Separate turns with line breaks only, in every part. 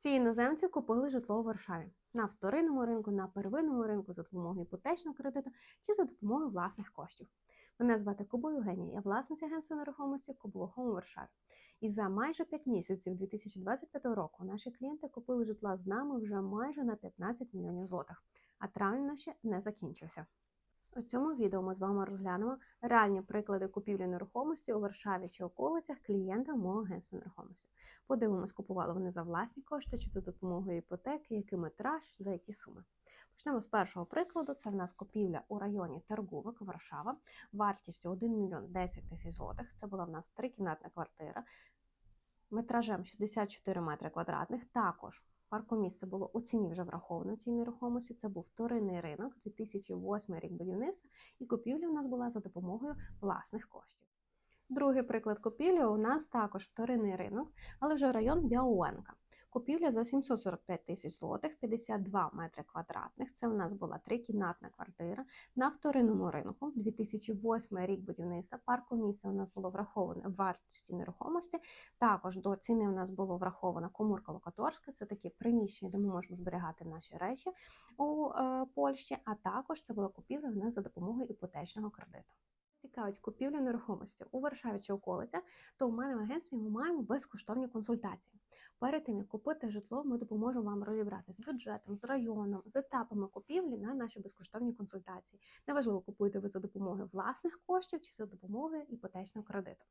Ці іноземці купили житло у Варшаві на вторинному ринку, на первинному ринку за допомогою іпотечного кредиту чи за допомогою власних коштів. Мене звати Кубо Євгенія, я власниця агентства нерухомості Кубового Хом у Варшаві. І за майже 5 місяців 2025 року наші клієнти купили житла з нами вже майже на 15 мільйонів злотих. А травень ще не закінчився. У цьому відео ми з вами розглянемо реальні приклади купівлі нерухомості у Варшаві чи околицях клієнта мого агентства нерухомості. Подивимось, купували вони за власні кошти чи за допомогою іпотеки, який метраж, за які суми. Почнемо з першого прикладу. Це в нас купівля у районі Тергувик, Варшава, вартістю 1 мільйон 10 тисяч злотих. Це була в нас трикімнатна квартира, метражем 64 метри квадратних. Також Паркомісце було у ціні вже враховано цій нерухомості. Це був вторинний ринок, 2008 рік будівництва, і купівля у нас була за допомогою власних коштів. Другий приклад купівлі у нас також вторинний ринок, але вже район Біауенка. Купівля за 745 тисяч злотих, 52 метри квадратних. Це у нас була трикімнатна квартира на вторинному ринку. 2008 рік будівництва. Паркомісце у нас було враховане вартості нерухомості. Також до ціни у нас було врахована комурка локаторська. Це такі приміщення, де ми можемо зберігати наші речі у е, Польщі. А також це була купівля у нас за допомогою іпотечного кредиту цікавить купівля нерухомості у Варшаві чи околицях, то у мене в агентстві ми маємо безкоштовні консультації. Перед тим як купити житло, ми допоможемо вам розібратися з бюджетом, з районом, з етапами купівлі на наші безкоштовні консультації. Неважливо, купуєте ви за допомогою власних коштів чи за допомогою іпотечного кредиту.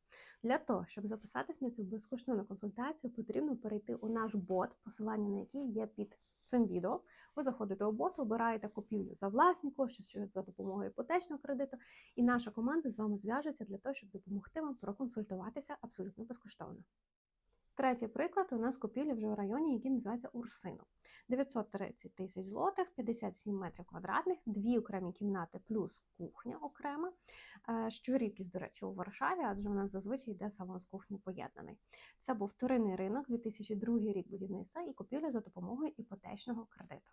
Для того, щоб записатись на цю безкоштовну консультацію, потрібно перейти у наш бот, посилання на який є під цим відео. Ви заходите у бот, обираєте купівлю за власні кошти, що за допомогою іпотечного кредиту, і наша команда з вами зв'яжеться для того, щоб допомогти вам проконсультуватися абсолютно безкоштовно. Третій приклад у нас купівлі вже у районі, який називається Урсину. 930 тисяч злотих, 57 метрів квадратних, дві окремі кімнати плюс кухня окрема. Щорікість, щорідкість, до речі, у Варшаві, адже в нас зазвичай йде салон з кухнею поєднаний. Це був вторинний ринок, 2002 рік будівництва і купівля за допомогою іпотечного кредиту.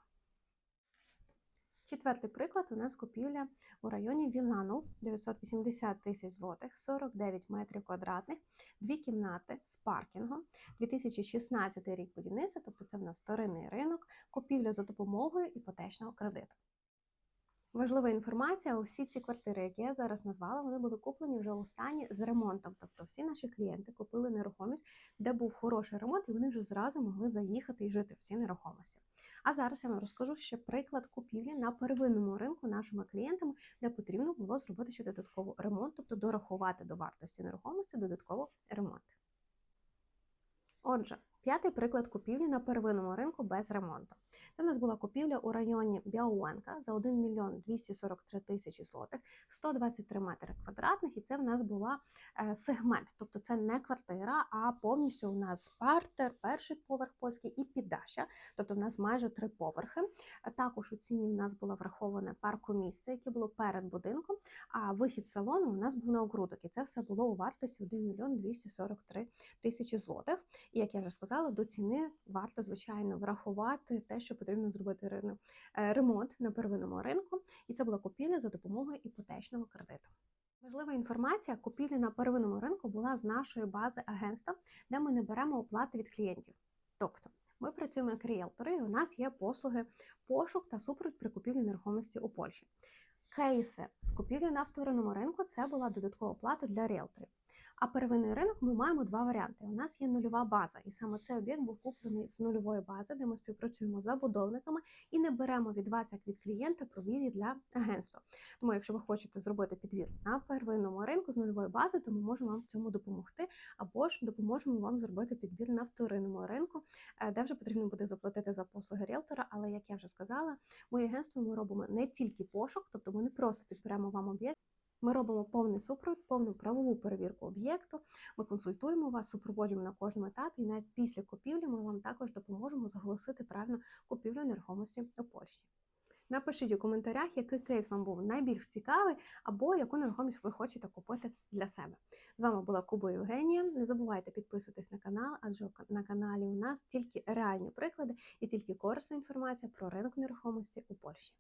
Четвертий приклад. У нас купівля у районі Віланов 980 тисяч злотих, 49 метрів квадратних, дві кімнати з паркінгом, 2016 рік будівництва, тобто це в нас вторинний ринок, купівля за допомогою іпотечного кредиту. Важлива інформація: усі ці квартири, які я зараз назвала, вони були куплені вже у стані з ремонтом. Тобто всі наші клієнти купили нерухомість, де був хороший ремонт, і вони вже зразу могли заїхати і жити в цій нерухомості. А зараз я вам розкажу ще приклад купівлі на первинному ринку нашими клієнтами, де потрібно було зробити ще додатково ремонт, тобто дорахувати до вартості нерухомості додатково ремонт. Отже, П'ятий приклад купівлі на первинному ринку без ремонту. Це у нас була купівля у районі Біауенка за 1 мільйон 243 тисячі злотих, 123 метри квадратних, і це в нас була е, сегмент, тобто це не квартира, а повністю у нас партер, перший поверх польський і піддаща, тобто в нас майже три поверхи. Також у ціні в нас було враховане паркомісце, яке було перед будинком, а вихід салону у нас був на огрудок, і це все було у вартості 1 мільйон 243 тисячі злотих. І як я вже сказала, сказала, до ціни варто, звичайно, врахувати те, що потрібно зробити е, ремонт на первинному ринку, і це була купівля за допомогою іпотечного кредиту. Важлива інформація купівлі на первинному ринку була з нашої бази агентства, де ми не беремо оплати від клієнтів. Тобто ми працюємо як ріелтори, і у нас є послуги пошук та супровід при купівлі нерухомості у Польщі. Кейси з купівлі на вторинному ринку це була додаткова плата для ріелторів. А первинний ринок ми маємо два варіанти. У нас є нульова база, і саме цей об'єкт був куплений з нульової бази, де ми співпрацюємо з забудовниками і не беремо від вас, як від клієнта, провізії для агентства. Тому, якщо ви хочете зробити підвір на первинному ринку з нульової бази, то ми можемо вам в цьому допомогти, або ж допоможемо вам зробити підбір на вторинному ринку, е, де вже потрібно буде заплатити за послуги ріелтора. Але як я вже сказала, моє агентство ми робимо не тільки пошук, тобто ми не просто підберемо вам об'єкт. Ми робимо повний супровід, повну правову перевірку об'єкту. Ми консультуємо вас, супроводжуємо на кожному етапі. І навіть після купівлі ми вам також допоможемо заголосити правильно купівлю нерухомості у Польщі. Напишіть у коментарях, який кейс вам був найбільш цікавий, або яку нерухомість ви хочете купити для себе. З вами була Куба Євгенія. Не забувайте підписуватись на канал, адже на каналі у нас тільки реальні приклади і тільки корисна інформація про ринок нерухомості у Польщі.